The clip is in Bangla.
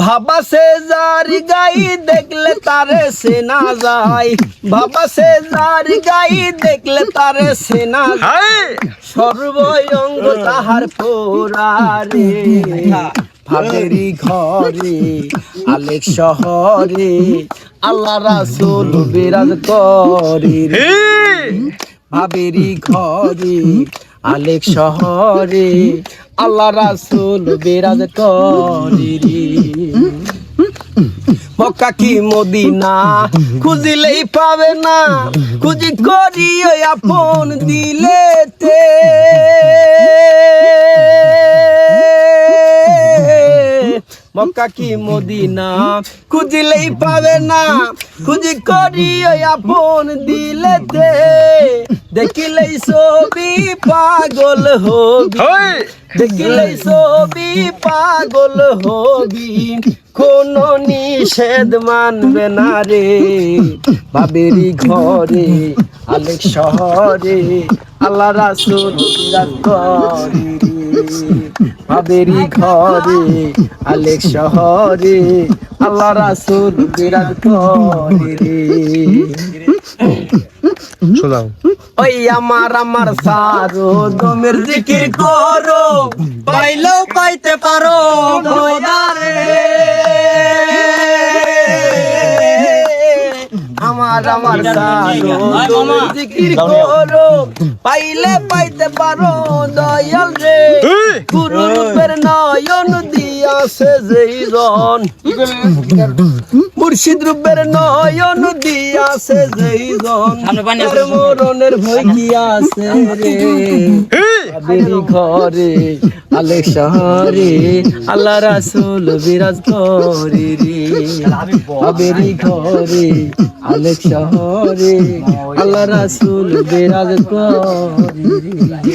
ভাবা সে যার গাই দেখলে তারে সেনা যায়। ভাবা সে যার গাই দেখলে তারে সেনা যায়। সর্বঙ্গ তাহার পোরারে ভাবেরি ঘরে আলেক শহরে আল্লাহ রাসুল বিরাজ করে ভাবেরি ঘরে আলেক শহরে আল্লাহ রাসুল বিরাজ করি মক্কা কি মদিনা? খুঁজিলেই পাবে না। খুঁজি করি আপন দিলেতে। মক্কা কি মদিনা? খুঁজিলেই পাবে না। খুঁজি করি আপন দিলেতে দেখিলেই ছবি পাগল হবি। দেখিলেই ছবি পাগল হবি। কোন নিষেধ মানবে না রে। বাবেরি ঘরে আলেক শহরে আল্লাহ রাসুল করে। রে। বাবেরি ঘরে আলেক শহরে আল্লাহ রাসুল বিরাজ করে শোনাও ওই আমার আমার সারো দমের জিকির করো পাইলেও পাইতে পারো আমার আমার জিকির করো পাইলে পাইতে পারো দয়াল রে। দিয়াছে যেই জন। মুর্শিদ রূপের নয়ন দিয়াছে যেই জন। মরণের ভয় আছে রে? আবেরি ঘরে আলেক শহরে আল্লাহ রাসুল বিরাজ করে রে। আবেরি ঘরে আলেক শহরে আল্লাহ রাসুল বিরাজ করে রে।